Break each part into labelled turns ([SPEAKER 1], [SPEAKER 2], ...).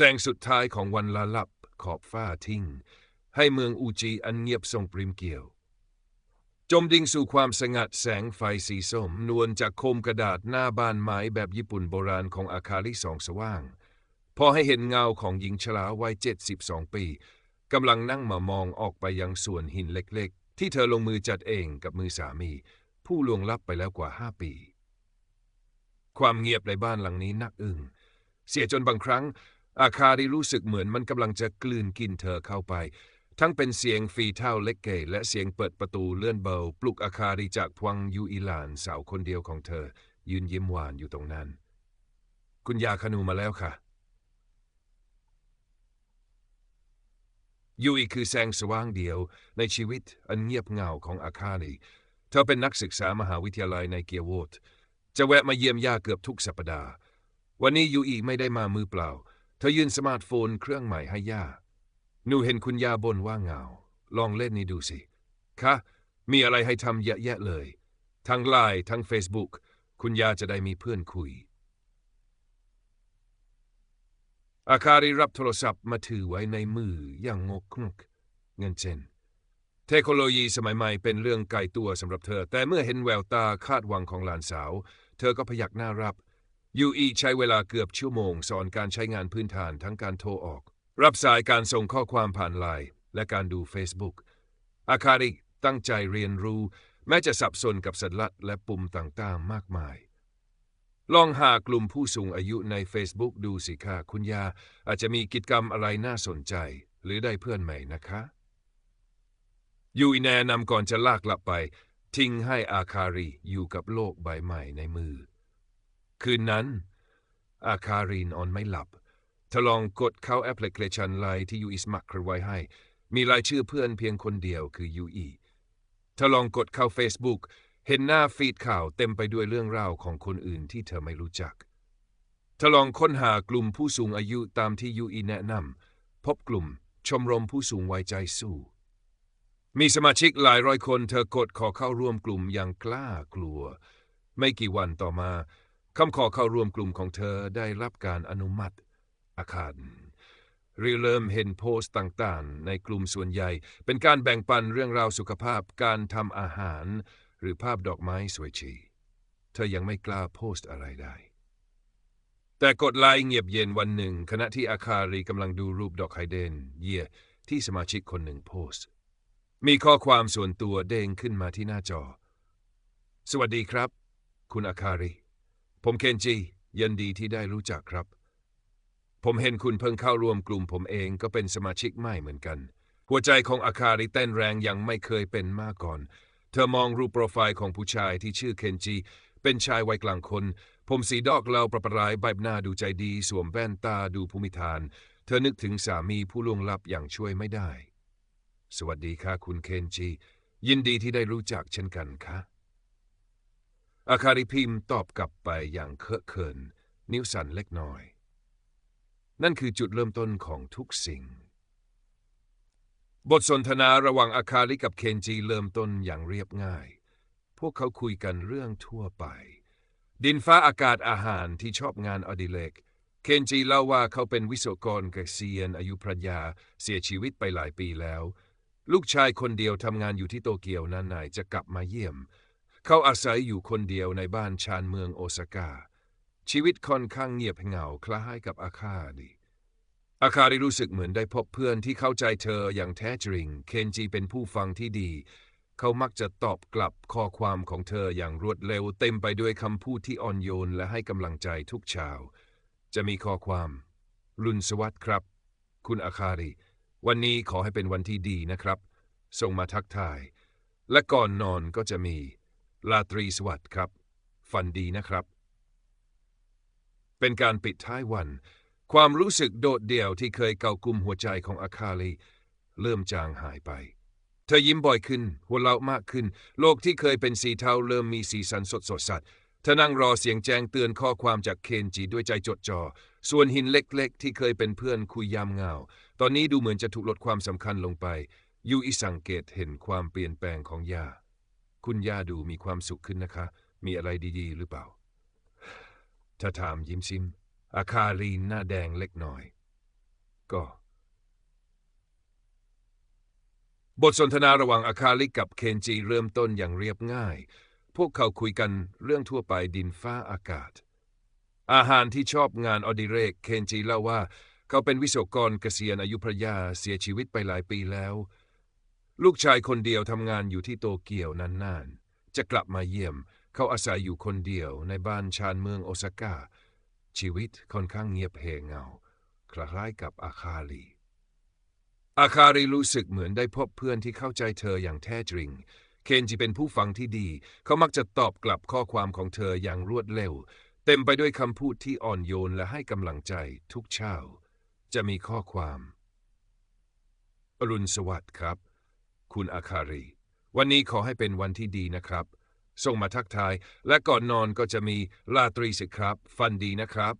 [SPEAKER 1] แสงสุดท้ายของวันละลับขอบฟ้าทิ้ง ให้เมืองอูจีอันเงียบทรงปริมเกี่ยว จมดิ่งสู่ความสงัดแสงไฟสีส้ม นวลจากโคมกระดาษหน้าบ้านไม้แบบญี่ปุ่นโบราณของอาคาริสองสว่าง พอให้เห็นเงาของหญิงชราวัยเจ็ดสิบสองปีกำลังนั่งมามองออกไปยังส่วนหินเล็กๆ ที่เธอลงมือจัดเองกับมือสามี ผู้ล่วงลับไปแล้วกว่าห้าปี ความเงียบในบ้านหลังนี้นักอึ้งเสียจนบางครั้ง อาคาริรู้สึกเหมือนมันกำลังจะกลืนกินเธอเข้าไป ทั้งเป็นเสียงฝีเท้าเล็กเกและเสียงเปิดประตูเลื่อนเบาปลุกอาคาริจากพวังยูอิลานสาวคนเดียวของเธอ ยืนยิ้มหวานอยู่ตรงนั้น คุณยาคนูมาแล้วค่ะยูอีคือแสงสว่างเดียวในชีวิตอันเงียบเงาของอาคาริเธอเป็นนักศึกษามหาวิทยาลัยในเกียร์โวตจะแวะมาเยี่ยมย่าเกือบทุกสัปดาห์ วันนี้ยูอีไม่ได้มามือเปล่า เธอยื่นสมาร์ทโฟนเครื่องใหม่ให้ย่า หนูเห็นคุณย่าบ่นว่าเหงา ลองเล่นนี่ดูสิ คะ มีอะไรให้ทำเยอะแยะเลย ทั้งไลน์ทั้ง Facebook คุณย่าจะได้มีเพื่อนคุย อาคาริรับโทรศัพท์มาถือไว้ในมืออย่างงกงกเงินเจนเทคโนโลยีสมัยใหม่เป็นเรื่องไกลตัวสำหรับเธอ แต่เมื่อเห็นแววตาคาดหวังของหลานสาว เธอก็พยักหน้ารับ ยูอีใช้เวลาเกือบชั่วโมง สอนการใช้งานพื้นฐานทั้งการโทรออก รับสายการส่งข้อความผ่านไลน์และการดู Facebook อาคาริตั้งใจเรียนรู้ แม้จะสับสนกับสัญลักษณ์และปุ่มต่างๆ มากมาย ลองหากลุ่มผู้สูงอายุใน Facebook ดูสิค่ะคุณยา อาจจะมีกิจกรรมอะไรน่าสนใจ หรือได้เพื่อนใหม่นะคะยูอีแนะนำก่อนจะลากกลับไป ทิ้งให้อาคาริอยู่กับโลกใบใหม่ในมือ คืนนั้น อาคารินอนไม่หลับเธอลองกดเข้าแอปพลิเคชันไลน์ที่ยูอีสมัครไว้ให้ มีรายชื่อเพื่อนเพียงคนเดียวคือยูอีเธอลองกดเข้า Facebook เห็นหน้าฟีดข่าวเต็มไปด้วยเรื่องราวของคนอื่นที่เธอไม่รู้จักเธอลองค้นหากลุ่มผู้สูงอายุตามที่ยูอีแนะนำพบกลุ่มชมรมผู้สูงวัยใจสู้ มีสมาชิกหลายร้อยคนเธอกดขอเข้าร่วมกลุ่มอย่างกล้ากลัว ไม่กี่วันต่อมา คำขอเข้าร่วมกลุ่มของเธอได้รับการอนุมัติ อาคารริเริ่มเห็นโพสต์ต่างๆ ในกลุ่มส่วนใหญ่ เป็นการแบ่งปันเรื่องราวสุขภาพการทำอาหาร หรือภาพดอกไม้สวยชี เธอยังไม่กล้าโพสต์อะไรได้ แต่กดไลน์เงียบเย็นวันหนึ่ง ขณะที่อาคารีกำลังดูรูปดอกไฮเดนเยียที่สมาชิกคนหนึ่งโพสต์ มีข้อความส่วนตัวเด้งขึ้นมาที่หน้าจอ สวัสดีครับ คุณอาคารี ผมเคนจียินดีที่ได้รู้จักครับ ผมเห็นคุณเพิ่งเข้าร่วมกลุ่มผมเองก็เป็นสมาชิกใหม่เหมือนกัน หัวใจของอาคาริเต้นแรงยังไม่เคยเป็นมาก่อน เธอมองรูปโปรไฟล์ของผู้ชายที่ชื่อเคนจีเป็นชายวัยกลางคน ผมสีดอกเหลาประปรายใบหน้าดูใจดี สวมแว่นตาดูภูมิฐาน เธอนึกถึงสามีผู้ล่วงลับอย่างช่วยไม่ได้ สวัสดีค่ะคุณเคนจียินดีที่ได้รู้จักเช่นกันค่ะ อาคาริพิมตอบกลับไปอย่างเคอะเขิน นิ้วสั่นเล็กน้อย นั่นคือจุดเริ่มต้นของทุกสิ่ง บทสนทนาระหว่างอาคาริกับเคนจีเริ่มต้นอย่างเรียบง่าย พวกเขาคุยกันเรื่องทั่วไป ดินฟ้าอากาศอาหารที่ชอบงานอดิเรกเคนจีเล่าว่าเขาเป็นวิศวกรเกษียณอายุพระยาเสียชีวิตไปหลายปีแล้ว ลูกชายคนเดียวทำงานอยู่ที่โตเกียวนานๆจะกลับมาเยี่ยม เขาอาศัยอยู่คนเดียวในบ้านชานเมืองโอซาก้า ชีวิตค่อนข้างเงียบเหงาคล้ายกับอาคาริอาคาริรู้สึกเหมือนได้พบเพื่อนที่เข้าใจเธออย่างแท้จริง เคนจีเป็นผู้ฟังที่ดี เขามักจะตอบกลับข้อความของเธออย่างรวดเร็วเต็มไปด้วยคำพูดที่อ่อนโยนและให้กำลังใจทุกเช้า จะมีข้อความ รุนสวัสดิ์ครับ คุณอาคาริวันนี้ขอให้เป็นวันที่ดีนะครับ ส่งมาทักทาย และก่อนนอนก็จะมี ลาตรีสวัสดิ์ครับ ฝันดีนะครับ เป็นการปิดท้ายวัน ความรู้สึกโดดเดี่ยวที่เคยเกากุมหัวใจของอาคาลีเริ่มจางหายไป เธอยิ้มบ่อยขึ้น หัวเราะมากขึ้น โลกที่เคยเป็นสีเทาเริ่มมีสีสันสดสดสัดเธอนั่งรอเสียงแจ้งเตือนข้อความจากเคนจีด้วยใจจดจอ่อ ส่วนหินเล็กๆ ที่เคยเป็นเพื่อนคุยยามเงา ตอนนี้ดูเหมือนจะถูกลดความสำคัญลงไป ยูอิสังเกตเห็นความเปลี่ยนแปลงของยา คุณย่าดูมีความสุขขึ้นนะคะ มีอะไรดีๆ หรือเปล่าถ้าถามยิ้มซิม อาคารีหน้าแดงเล็กน้อย ก็ บทสนทนาระหว่างอาคาลิกับเคนจิเริ่มต้นอย่างเรียบง่าย พวกเขาคุยกันเรื่องทั่วไปดินฟ้าอากาศ อาหารที่ชอบงานอดิเรก เคนจิเล่าว่า เขาเป็นวิศวกรเกษียณอายุพระยาเสียชีวิตไปหลายปีแล้ว ลูกชายคนเดียวทำงานอยู่ที่โตเกียวนานๆ จะกลับมาเยี่ยม เขาอาศัยอยู่คนเดียวในบ้านชานเมืองโอซาก้า ชีวิตค่อนข้างเงียบเหงเงา คล้ายกับอาคาลี อาคาริรู้สึกเหมือนได้พบเพื่อนที่เข้าใจเธออย่างแท้จริง เคนจิเป็นผู้ฟังที่ดี เขามักจะตอบกลับข้อความของเธออย่างรวดเร็ว เต็มไปด้วยคำพูดที่อ่อนโยนและให้กำลังใจทุกเช้า จะมีข้อความ อรุณสวัสดิ์ครับ คุณอาคาริวันนี้ขอให้เป็นวันที่ดีนะครับ ส่งมาทักทาย และก่อนนอนก็จะมีลาตรีสิครับ ฟันดีนะครับ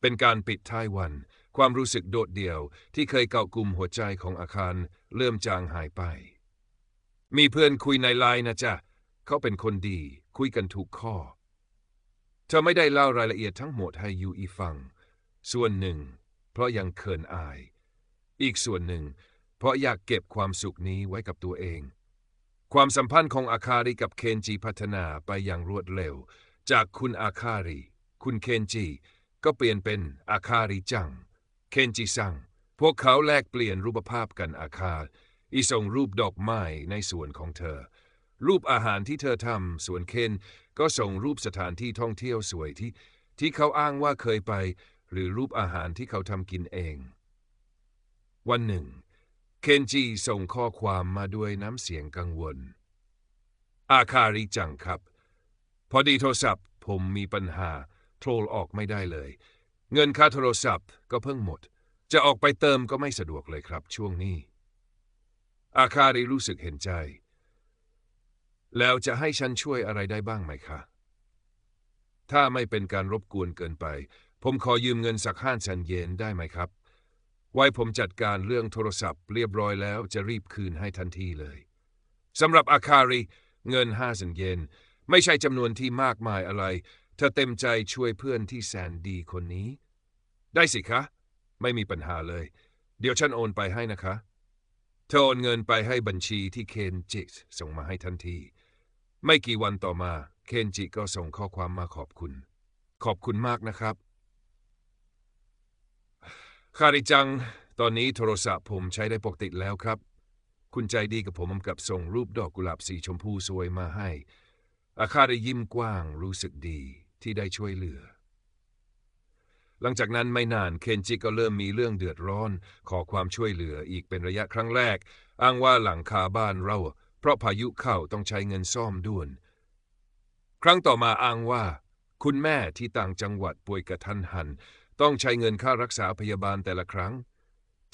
[SPEAKER 1] เป็นการปิดท้ายวัน ความรู้สึกโดดเดี่ยว ที่เคยเกาะกลุ่มหัวใจของอาคาร เริ่มจางหายไป มีเพื่อนคุยในไลน์นะจ๊ะ เขาเป็นคนดี คุยกันถูกข้อ เธอไม่ได้เล่ารายละเอียดทั้งหมดให้ยูอีฟัง ส่วนหนึ่ง เพราะยังเขินอาย อีกส่วนหนึ่ง ราะอยากเก็บความสุขนี้ไว้กับตัวเอง ความสัมพันธ์ของอาคาริกับเคนจิพัฒนาไปอย่างรวดเร็ว จากคุณอาคาริ คุณเคนจิก็เปลี่ยนเป็นอาคาริจัง เคนจิซัง พวกเขาแลกเปลี่ยนรูปภาพกันอาคาอีส่งรูปดอกไม้ในส่วนของเธอ รูปอาหารที่เธอทำส่วนเคนก็ส่งรูปสถานที่ท่องเที่ยวสวยที่ ที่เขาอ้างว่าเคยไป หรือรูปอาหารที่เขาทำกินเอง วันหนึ่ง เคนจิส่งข้อความมาด้วยน้ำเสียงกังวล อาคาริจังครับ พอดีโทรศัพท์ ผมมีปัญหา โทรออกไม่ได้เลย เงินค่าโทรศัพท์ก็เพิ่งหมด จะออกไปเติมก็ไม่สะดวกเลยครับช่วงนี้ อาคาริรู้สึกเห็นใจ แล้วจะให้ฉันช่วยอะไรได้บ้างไหมคะ ถ้าไม่เป็นการรบกวนเกินไป ผมขอยืมเงินสักห้าแสนเยนได้ไหมครับ ไว้ผมจัดการเรื่องโทรศัพท์เรียบร้อยแล้วจะรีบคืนให้ทันทีเลยสำหรับอาคาริเงินห้าแสนเยนไม่ใช่จำนวนที่มากมายอะไร เธอเต็มใจช่วยเพื่อนที่แสนดีคนนี้ ได้สิคะ ไม่มีปัญหาเลย เดี๋ยวฉันโอนไปให้นะคะ เธอโอนเงินไปให้บัญชีที่เคนจิส่งมาให้ทันที ไม่กี่วันต่อมา เคนจิก็ส่งข้อความมาขอบคุณ ขอบคุณมากนะครับ คาริจัง ตอนนี้โทรศัพท์ผมใช้ได้ปกติแล้วครับ คุณใจดีกับผมกับส่งรูปดอกกุหลาบสีชมพูสวยมาให้ อาคาได้ยิ้มกว้างรู้สึกดีที่ได้ช่วยเหลือ หลังจากนั้นไม่นานเคนจิก็เริ่มมีเรื่องเดือดร้อน ขอความช่วยเหลืออีกเป็นระยะครั้งแรก อ้างว่าหลังคาบ้านเรา เพราะพายุเข้าต้องใช้เงินซ่อมด่วน ครั้งต่อมาอ้างว่า คุณแม่ที่ต่างจังหวัดป่วยกระทันหัน ต้องใช้เงินค่ารักษาพยาบาลแต่ละครั้ง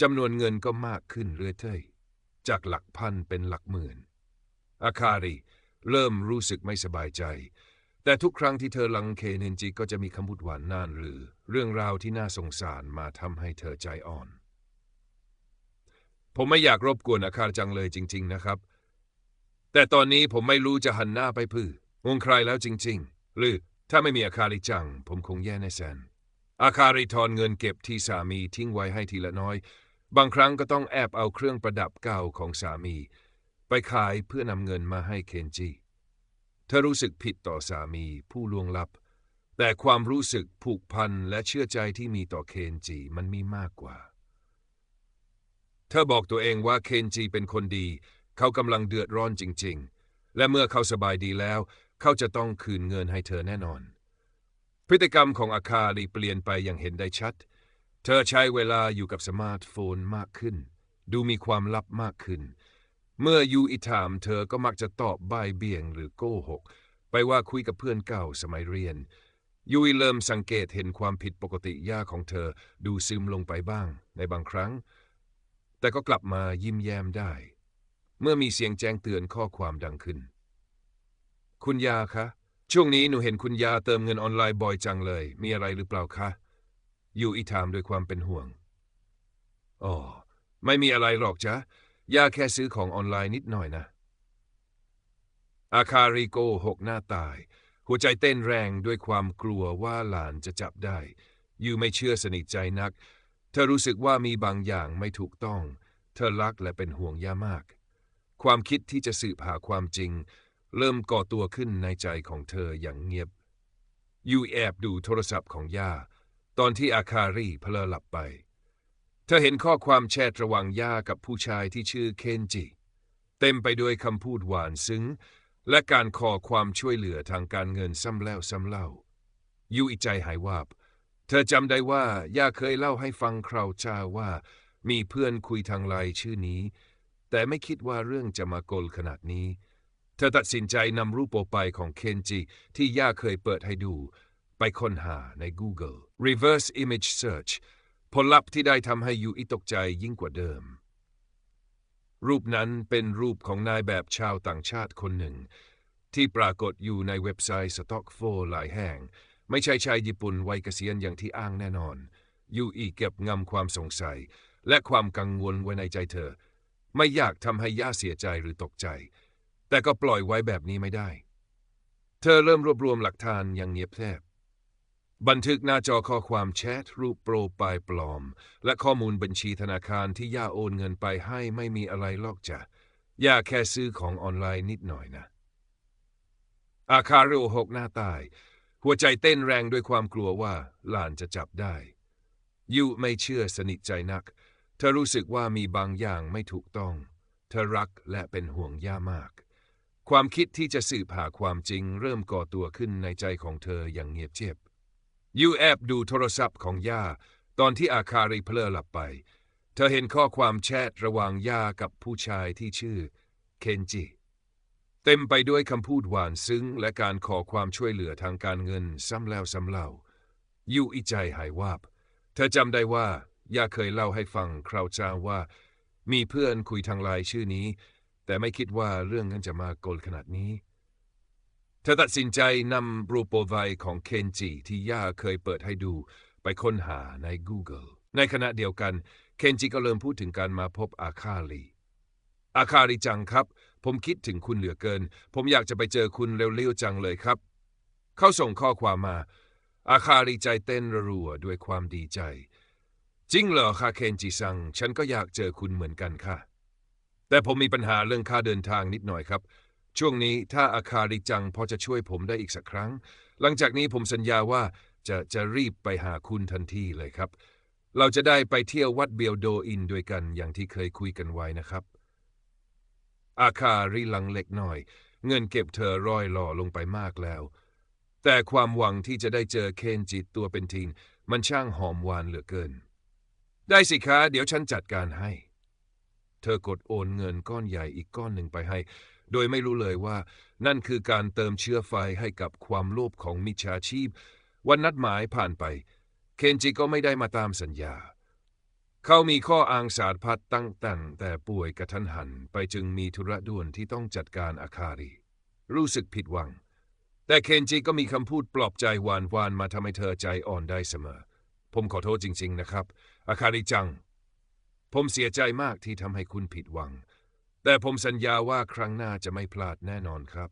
[SPEAKER 1] จำนวนเงินก็มากขึ้นเรื่อยๆ จากหลักพันเป็นหลักหมื่น อาคาริเริ่มรู้สึกไม่สบายใจ แต่ทุกครั้งที่เธอลังเคเนนจิก็จะมีคำพูดหวานน่านหรือ เรื่องราวที่น่าสงสารมาทำให้เธอใจอ่อน ผมไม่อยากรบกวนอาคารจังเลยจริง ๆนะครับ แต่ตอนนี้ผมไม่รู้จะหันหน้าไปพื้งงใครแล้วจริง ๆ หรือถ้าไม่มีอาคาริจัง ผมคงแย่แน่แสน อาคาริทอนเงินเก็บที่สามีทิ้งไว้ให้ทีละน้อย บางครั้งก็ต้องแอบเอาเครื่องประดับเก่าของสามี ไปขายเพื่อนำเงินมาให้เคนจิเธอรู้สึกผิดต่อสามีผู้ล่วงลับ แต่ความรู้สึกผูกพันและเชื่อใจที่มีต่อเคนจิมันมีมากกว่า เธอบอกตัวเองว่าเคนจิเป็นคนดี เขากำลังเดือดร้อนจริง ๆ และเมื่อเขาสบายดีแล้ว เขาจะต้องคืนเงินให้เธอแน่นอน พฤติกรรมของอาคาลีเปลี่ยนไปอย่างเห็นได้ชัด เธอใช้เวลาอยู่กับสมาร์ทโฟนมากขึ้น ดูมีความลับมากขึ้น เมื่อยูอิถามเธอก็มักจะตอบบ่ายเบี่ยงหรือโกหก ไปว่าคุยกับเพื่อนเก่าสมัยเรียน ยูอิเริ่มสังเกตเห็นความผิดปกติย่าของเธอดูซึมลงไปบ้างในบางครั้ง แต่ก็กลับมายิ้มแย้มได้ เมื่อมีเสียงแจ้งเตือนข้อความดังขึ้น คุณยาคะ ช่วงนี้หนูเห็นคุณยาเติมเงินออนไลน์บ่อยจังเลย มีอะไรหรือเปล่าคะ ยูอิถามด้วยความเป็นห่วง อ๋อ ไม่มีอะไรหรอกจ๊ะยาแค่ซื้อของออนไลน์นิดหน่อยนะ อาคาริโกหกหน้าตาย หัวใจเต้นแรงด้วยความกลัวว่าหลานจะจับได้ ยูไม่เชื่อสนิทใจนัก เธอรู้สึกว่ามีบางอย่างไม่ถูกต้อง เธอรักและเป็นห่วงย่ามาก ความคิดที่จะสืบหาความจริง เริ่มก่อตัวขึ้นในใจของเธออย่างเงียบยูแอบดูโทรศัพท์ของย่า ตอนที่อาคารีเพลอหลับไป เธอเห็นข้อความแชทระหว่างย่ากับผู้ชายที่ชื่อเคนจิ เต็มไปด้วยคำพูดหวานซึ้ง และการขอความช่วยเหลือทางการเงินซ้ำแล้วซ้ำเล่า ยูอีใจหายวาบ เธอจำได้ว่าย่าเคยเล่าให้ฟังคราวจ้าว่า มีเพื่อนคุยทางไลน์ชื่อนี้ แต่ไม่คิดว่าเรื่องจะมากลขนาดนี้ เธอตัดสินใจนำรูปโปรไฟล์ของเคนจิที่ย่าเคยเปิดให้ดู ไปค้นหาใน Google reverse image search ผลลัพธ์ที่ได้ทำให้ยูอิตกใจยิ่งกว่าเดิม รูปนั้นเป็นรูปของนายแบบชาวต่างชาติคนหนึ่ง ที่ปรากฏอยู่ในเว็บไซต์สต็อกโฟหลายแห่ง ไม่ใช่ชายญี่ปุ่นวัยเกษียณอย่างที่อ้างแน่นอน ยูอีเก็บงำความสงสัย และความกังวลไว้ในใจเธอ ไม่อยากทำให้ย่าเสียใจหรือตกใจ แต่ก็ปล่อยไว้แบบนี้ไม่ได้ เธอเริ่มรวบรวมหลักฐานอย่างเงียบแทบ บันทึกหน้าจอข้อความแชทรูปโปรไฟล์ปลอม และข้อมูลบัญชีธนาคารที่ย่าโอนเงินไปให้ไม่มีอะไรลอกจ้ะย่าแค่ซื้อของออนไลน์นิดหน่อยนะ อาคาริโอหกหน้าตาย หัวใจเต้นแรงด้วยความกลัวว่าหลานจะจับได้ ยูไม่เชื่อสนิทใจนัก เธอรู้สึกว่ามีบางอย่างไม่ถูกต้อง เธอรักและเป็นห่วงย่ามาก ความคิดที่จะสืบหาความจริงเริ่มก่อตัวขึ้นในใจของเธออย่างเงียบเชียบยูแอบดูโทรศัพท์ของย่า ตอนที่อาคาริเพลอหลับไป เธอเห็นข้อความแชทระหว่างย่ากับผู้ชายที่ชื่อเคนจิ เต็มไปด้วยคำพูดหวานซึ้ง และการขอความช่วยเหลือทางการเงินซ้ำแล้วซ้ำเล่ายูอีใจหายวาบ เธอจำได้ว่าย่าเคยเล่าให้ฟังคราวจ้าว่า มีเพื่อนคุยทางไลน์ชื่อนี้ แต่ไม่คิดว่าเรื่องนั้นจะมาโกลขนาดนี้ เธอตัดสินใจนำรูปโปรไฟล์ของเคนจิที่ย่าเคยเปิดให้ดูไปค้นหาใน Google ในขณะเดียวกัน เคนจิก็เริ่มพูดถึงการมาพบอาคาลีอาคาริจังครับ ผมคิดถึงคุณเหลือเกิน ผมอยากจะไปเจอคุณเร็วๆจังเลยครับ เขาส่งข้อความมา อาคาริใจเต้นรัวด้วยความดีใจ จริงเหรอคะเคนจิซัง ฉันก็อยากเจอคุณเหมือนกันค่ะ แต่ผมมีปัญหาเรื่องค่าเดินทางนิดหน่อยครับ ช่วงนี้ถ้าอาคาริจังพอจะช่วยผมได้อีกสักครั้ง หลังจากนี้ผมสัญญาว่าจะจะรีบไปหาคุณทันทีเลยครับ เราจะได้ไปเที่ยววัดเบียวโดอินด้วยกันอย่างที่เคยคุยกันไว้นะครับ อาคาริลังเล็กหน้อย เงินเก็บเธอร่อยหล่อลงไปมากแล้ว แต่ความหวังที่จะได้เจอเคนจิตตัวเป็นทีนมันช่างหอมหวานเหลือเกิน ได้สิคะเดี๋ยวฉันจัดการให้ เธอกดโอนเงินก้อนใหญ่อีกก้อนหนึ่งไปให้ โดยไม่รู้เลยว่า นั่นคือการเติมเชื้อไฟให้กับความโลภของมิจฉาชีพ วันนัดหมายผ่านไป เคนจิก็ไม่ได้มาตามสัญญา เขามีข้ออ้างสารพัดตั้งแต่แต่ป่วยกระทันหันไปจึงมีธุระด่วนที่ต้องจัดการอาคารีรู้สึกผิดหวัง แต่เคนจิก็มีคำพูดปลอบใจหวานวานๆมาทำให้เธอใจอ่อนได้เสมอ ผมขอโทษจริง ๆ นะครับ อาคาริจัง ผมเสียใจมากที่ทำให้คุณผิดหวัง แต่ผมสัญญาว่าครั้งหน้าจะไม่พลาดแน่นอนครับ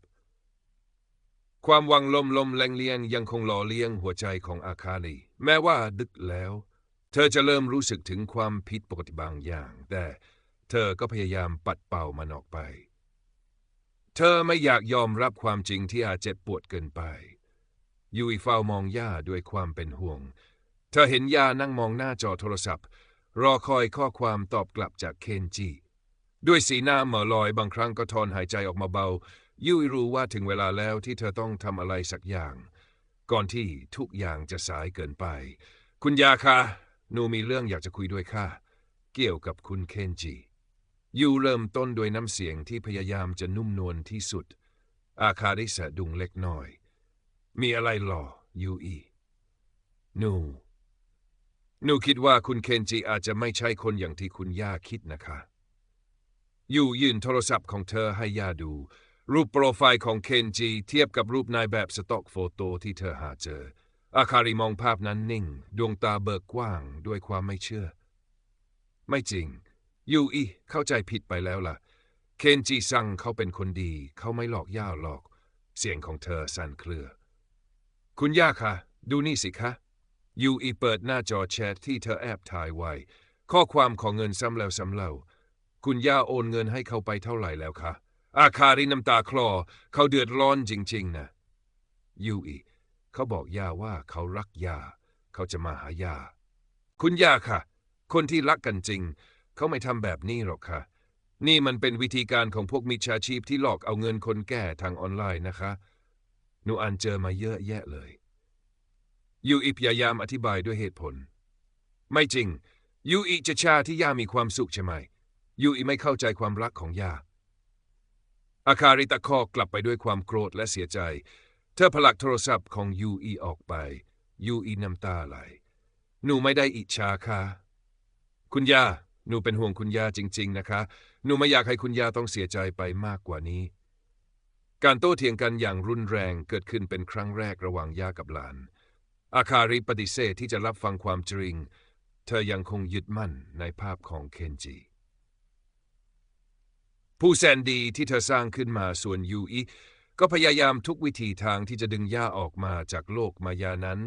[SPEAKER 1] ความหวังลมลมแรงเลียงยังคงหล่อเลี้ยงหัวใจของอาคาลีแม้ว่าดึกแล้ว เธอจะเริ่มรู้สึกถึงความผิดปกติบางอย่าง แต่เธอก็พยายามปัดเป่ามันออกไป เธอไม่อยากยอมรับความจริงที่อาจเจ็บปวดเกินไปยุยเฝ้ามองย่าด้วยความเป็นห่วง เธอเห็นย่านั่งมองหน้าจอโทรศัพท์ รอคอยข้อความตอบกลับจากเคนจิด้วยสีหน้าเหม่อลอยบางครั้งก็ถอนหายใจออกมาเบา ยุยรู้ว่าถึงเวลาแล้วที่เธอต้องทำอะไรสักอย่าง ก่อนที่ทุกอย่างจะสายเกินไป คุณยาคะหนูมีเรื่องอยากจะคุยด้วยค่ะ เกี่ยวกับคุณเคนจิยูเริ่มต้นด้วยน้ำเสียงที่พยายามจะนุ่มนวลที่สุด อาคาได้สะดุ้งเล็กน้อย มีอะไรหรอยูอีหนู หนูคิดว่าคุณเคนจิอาจจะไม่ใช่คนอย่างที่คุณย่าคิดนะคะยูยื่นโทรศัพท์ของเธอให้ย่าดู รูปโปรไฟล์ของเคนจิเทียบกับรูปนายแบบสต็อกโฟโต้ที่เธอหาเจอ อาคาริมองภาพนั้นนิ่ง ดวงตาเบิกกว้างด้วยความไม่เชื่อ ไม่จริง ยูอีเข้าใจผิดไปแล้วล่ะ เคนจิซังเขาเป็นคนดี เขาไม่หลอกย่าหรอก เสียงของเธอสั่นเครือ คุณย่าคะ ดูนี่สิคะ ยูอีเปิดหน้าจอแชทที่เธอแอบถ่ายไว้ ข้อความของเงินซ้ำแล้วซ้ำเล่า คุณย่าโอนเงินให้เขาไปเท่าไหร่แล้วคะ อาคาริน้ำตาคลอ เขาเดือดร้อนจริง ๆ นะ ยูอีเขาบอกย่าว่าเขารักย่า เขาจะมาหาย่า คุณย่าค่ะ คนที่รักกันจริง เขาไม่ทำแบบนี้หรอกค่ะ นี่มันเป็นวิธีการของพวกมิจฉาชีพที่หลอกเอาเงินคนแก่ทางออนไลน์นะคะ หนูอ่านเจอมาเยอะแยะเลย ยูอีพยายามอธิบายด้วยเหตุผล ไม่จริง ยูอีจะชาที่ย่ามีความสุขใช่ไหม ยูอีไม่เข้าใจความรักของย่า อาคาริตะคอกกลับไปด้วยความโกรธและเสียใจ เธอผลักโทรศัพท์ของยูอีออกไป ยูอีน้ำตาไหล หนูไม่ได้อิจฉาค่ะ คุณย่า หนูเป็นห่วงคุณย่าจริง ๆ นะคะ หนูไม่อยากให้คุณย่าต้องเสียใจไปมากกว่านี้ การโต้เถียงกันอย่างรุนแรงเกิดขึ้นเป็นครั้งแรกระหว่างย่ากับหลาน อาคาริปฏิเสธที่จะรับฟังความจริง เธอยังคงยึดมั่นในภาพของเคนจิ ผู้แสนดีที่เธอสร้างขึ้นมาส่วนยูอิก็พยายามทุกวิธีทางที่จะดึงย่าออกมาจากโลกมายานั้น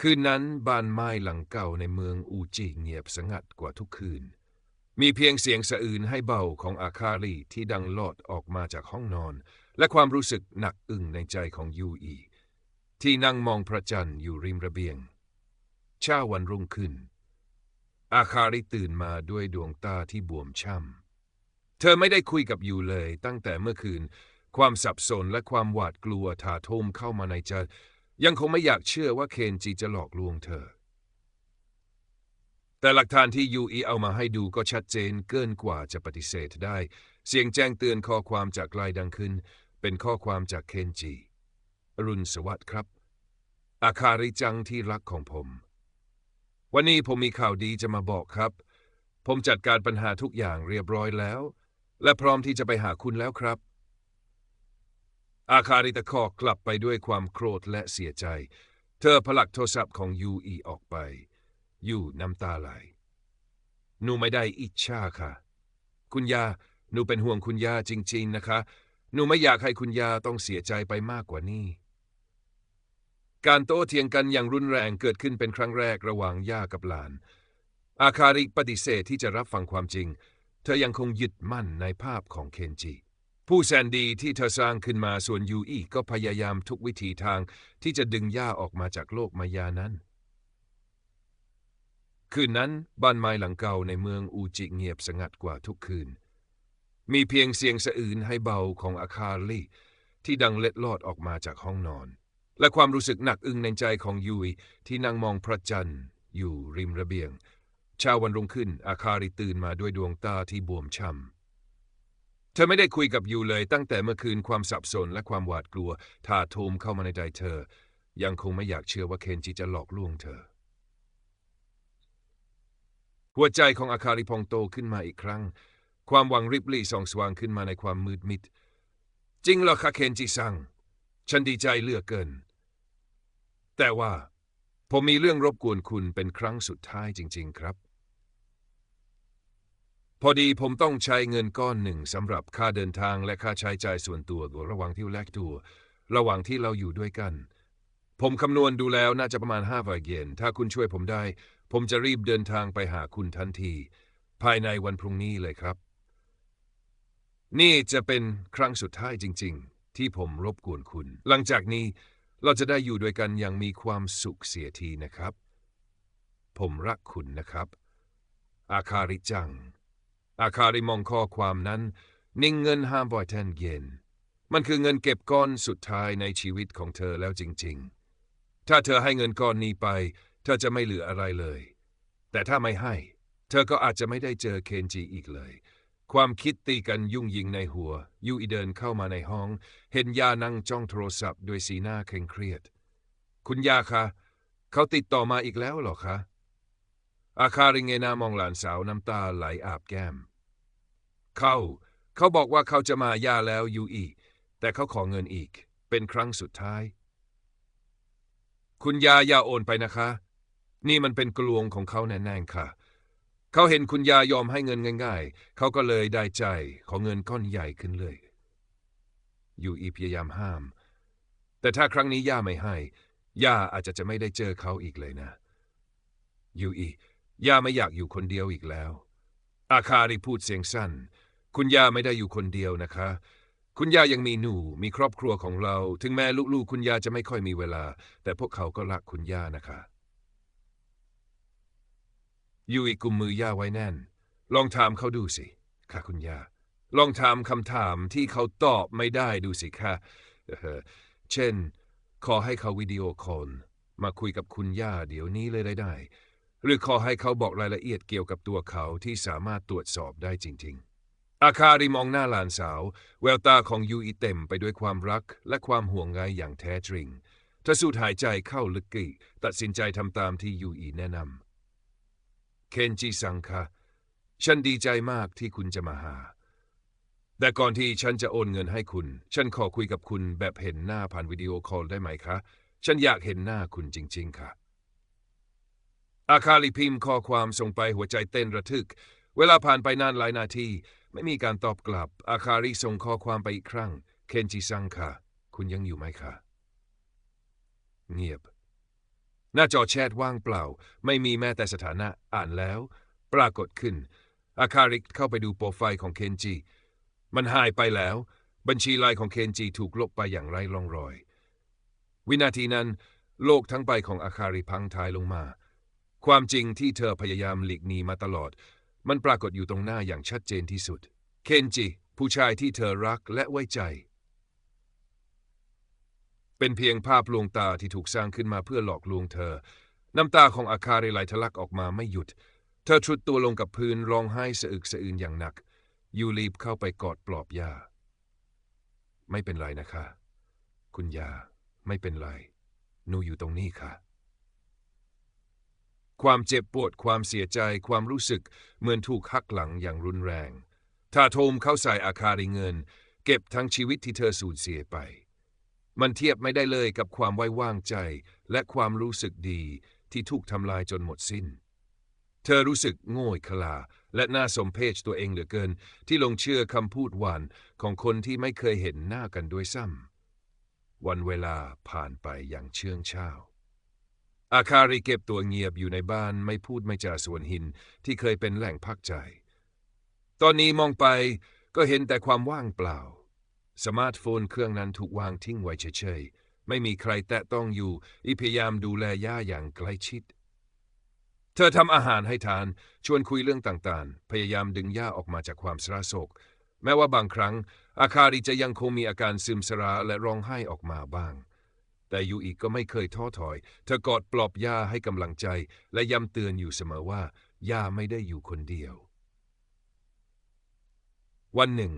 [SPEAKER 1] คืนนั้นบ้านไม้หลังเก่าในเมืองอูจิเงียบสงัดกว่าทุกคืน มีเพียงเสียงสะอื่นให้เบาของอาคาริที่ดังลอดออกมาจากห้องนอน และความรู้สึกหนักอึ้งในใจของยูอี ที่นั่งมองพระจันทร์อยู่ริมระเบียง เช้าวันรุ่งขึ้น อาคาริตื่นมาด้วยดวงตาที่บวมช่ำเธอไม่ได้คุยกับยูเลยตั้งแต่เมื่อคืน ความสับสนและความหวาดกลัวถาโถมเข้ามาในใจ ยังคงไม่อยากเชื่อว่าเคนจิจะหลอกลวงเธอ แต่หลักฐานที่ยูอีเอามาให้ดูก็ชัดเจนเกินกว่าจะปฏิเสธได้ เสียงแจ้งเตือนข้อความจากไลน์ดังขึ้น เป็นข้อความจากเคนจิ อรุณสวัสดิ์ครับ อาคาริจังที่รักของผม วันนี้ผมมีข่าวดีจะมาบอกครับ ผมจัดการปัญหาทุกอย่างเรียบร้อยแล้ว และพร้อมที่จะไปหาคุณแล้วครับ อาคาริตะคอกกลับไปด้วยความโกรธและเสียใจ เธอผลักโทรศัพท์ของยูอีออกไป ยูน้ำตาไหลหนูไม่ได้อิจฉาค่ะ คุณยาหนูเป็นห่วงคุณยาจริง ๆ นะคะ หนูไม่อยากให้คุณยาต้องเสียใจไปมากกว่านี้ การโต้เถียงกันอย่างรุนแรงเกิดขึ้นเป็นครั้งแรกระหว่างย่ากับหลาน อาคาริปฏิเสธที่จะรับฟังความจริง เธอยังคงยึดมั่นในภาพของเคนจิ ผู้แสนดีที่เธอสร้างขึ้นมาส่วนยูอีก็พยายามทุกวิธีทางที่จะดึงย่าออกมาจากโลกมายานั้น คืนนั้นบ้านไม้หลังเก่าในเมืองอูจิเงียบสงัดกว่าทุกคืน มีเพียงเสียงสะอื้นให้เบาของอาคาริที่ดังเล็ดลอดออกมาจากห้องนอน และความรู้สึกหนักอึ้งในใจของยุยที่นั่งมองพระจันทร์อยู่ริมระเบียง เช้าวันรุ่งขึ้น อาคาริตื่นมาด้วยดวงตาที่บวมช้ำ เธอไม่ได้คุยกับยูเลยตั้งแต่เมื่อคืนความสับสนและความหวาดกลัวถาโถมเข้ามาในใจเธอ ยังคงไม่อยากเชื่อว่าเคนจิจะหลอกลวงเธอ หัวใจของอาคาริพองโตขึ้นมาอีกครั้ง ความหวังริบลี่ส่องสว่างขึ้นมาในความมืดมิด จริงเหรอคะเคนจิซัง ฉันดีใจเหลือกเกิน แต่ว่า ผมมีเรื่องรบกวนคุณเป็นครั้งสุดท้ายจริง ๆ ครับ พอดีผมต้องใช้เงินก้อนหนึ่งสำหรับค่าเดินทางและค่าใช้จ่ายส่วนตัวระหว่างที่แลกตัว ระหว่างที่เราอยู่ด้วยกัน ผมคำนวณดูแล้วน่าจะประมาณ5้าเยนถ้าคุณช่วยผมได้ ผมจะรีบเดินทางไปหาคุณทันที ภายในวันพรุ่งนี้เลยครับ นี่จะเป็นครั้งสุดท้ายจริง ๆ ที่ผมรบกวนคุณ หลังจากนี้เราจะได้อยู่ด้วยกันอย่างมีความสุขเสียทีนะครับ ผมรักคุณนะครับ อาคาริจัง อาคาริมองข้อความนั้น นิ่งเงินห้ามบอยแทนเย็น มันคือเงินเก็บก้อนสุดท้ายในชีวิตของเธอแล้วจริง ๆ ถ้าเธอให้เงินก้อนนี้ไป เธอจะไม่เหลืออะไรเลย แต่ถ้าไม่ให้ เธอก็อาจจะไม่ได้เจอเคนจิอีกเลย ความคิดตีกันยุ่งยิงในหัว ยูอีเดินเข้ามาในห้อง เห็นยานั่งจ้องโทรศัพท์ด้วยสีหน้าเคร่งเครียด คุณยาคะ เขาติดต่อมาอีกแล้วหรอคะ อาคาริงเงยหนามองหลานสาวน้ำตาไหลอาบแก้ม เขา เขาบอกว่าเขาจะมายาแล้วยูอี แต่เขาขอเงินอีก เป็นครั้งสุดท้าย คุณยาอย่าโอนไปนะคะ นี่มันเป็นกลวงของเขาแน่ๆค่ะ เขาเห็นคุณยายอมให้เงินง่าย ๆ เขาก็เลยได้ใจขอเงินก้อนใหญ่ขึ้นเลย ยูอีพยายามห้าม แต่ถ้าครั้งนี้ย่าไม่ให้ ย่าอาจจะจะไม่ได้เจอเขาอีกเลยนะ ยูอีย่าไม่อยากอยู่คนเดียวอีกแล้ว อาคาริพูดเสียงสั้น คุณย่าไม่ได้อยู่คนเดียวนะคะ คุณย่ายังมีหนู มีครอบครัวของเรา ถึงแม้ลูกๆ คุณย่าจะไม่ค่อยมีเวลา แต่พวกเขาก็รักคุณย่านะคะ ยูอีกุมมือย่าไว้แน่น ลองถามเขาดูสิค่ะคุณย่าลองถามคำถามที่เขาตอบไม่ได้ดูสิค่ะเช่น ขอให้เขาวิดีโอคอลมาคุยกับคุณย่าเดี๋ยวนี้เลยได้ไดหรือขอให้เขาบอกรายละเอียดเกี่ยวกับตัวเขาที่สามารถตรวจสอบได้จริง ๆ อาคาริมองหน้าหลานสาว แววตาของยูอีเต็มไปด้วยความรักและความห่วงใยอย่างแท้จริงเธอสูดหายใจเข้าลึกกี่ตัดสินใจทำตามที่ยูอีแนะนำ เคนจิซังคะฉันดีใจมากที่คุณจะมาหา แต่ก่อนที่ฉันจะโอนเงินให้คุณ ฉันขอคุยกับคุณแบบเห็นหน้าผ่านวิดีโอคอลได้ไหมคะ ฉันอยากเห็นหน้าคุณจริง ๆ ค่ะ อาคาลิพิมพ์ข้อความส่งไปหัวใจเต้นระทึก เวลาผ่านไปนานหลายนาที ไม่มีการตอบกลับ อาคาริส่งข้อความไปอีกครั้ง เคนจิซังค่ะ คุณยังอยู่ไหมคะ เงียบ หน้าจอแชทว่างเปล่า ไม่มีแม้แต่สถานะอ่านแล้ว ปรากฏขึ้น อาคาริกเข้าไปดูโปรไฟล์ของเคนจิ มันหายไปแล้ว บัญชีไลน์ของเคนจิถูกลบไปอย่างไร้ร่องรอย วินาทีนั้น โลกทั้งใบของอาคาริพังทายลงมา ความจริงที่เธอพยายามหลีกหนีมาตลอด มันปรากฏอยู่ตรงหน้าอย่างชัดเจนที่สุด เคนจิ ผู้ชายที่เธอรักและไว้ใจ เป็นเพียงภาพลวงตาที่ถูกสร้างขึ้นมาเพื่อหลอกลวงเธอ น้ำตาของอาคาริไหลทะลักออกมาไม่หยุด เธอทรุดตัวลงกับพื้นร้องไห้สะอึกสะอื้นอย่างหนัก ยูรีบเข้าไปกอดปลอบยาไม่เป็นไรนะคะ คุณยาไม่เป็นไร หนูอยู่ตรงนี้ค่ะ ความเจ็บปวดความเสียใจความรู้สึกเหมือนถูกหักหลังอย่างรุนแรง ถ้าโทมเข้าใส่อาคาริเงิน เก็บทั้งชีวิตที่เธอสูญเสียไป มันเทียบไม่ได้เลยกับความไว้วางใจ และความรู้สึกดีที่ถูกทำลายจนหมดสิ้น เธอรู้สึกโง่ขลา และน่าสมเพชตัวเองเหลือเกิน ที่ลงเชื่อคำพูดหวานของคนที่ไม่เคยเห็นหน้ากันด้วยซ้ำวันเวลาผ่านไปอย่างเชื่องเช้าอาคาริเก็บตัวเงียบอยู่ในบ้านไม่พูดไม่จาส่วนหินที่เคยเป็นแหล่งพักใจ ตอนนี้มองไปก็เห็นแต่ความว่างเปล่า สมาร์ทโฟนเครื่องนั้นถูกวางทิ้งไว้เฉยๆ ไม่มีใครแตะต้องอยู่ อีพยายามดูแลย่าอย่างใกล้ชิด เธอทำอาหารให้ทาน ชวนคุยเรื่องต่างๆ พยายามดึงย่าออกมาจากความสระโศก แม้ว่าบางครั้ง อาคาริจะยังคงมีอาการซึมสราและร้องไห้ออกมาบ้าง แต่ยูอีก็ไม่เคยท้อถอย เธอกอดปลอบย่าให้กำลังใจ และย้ำเตือนอยู่เสมอว่าย่าไม่ได้อยู่คนเดียว วันหนึ่ง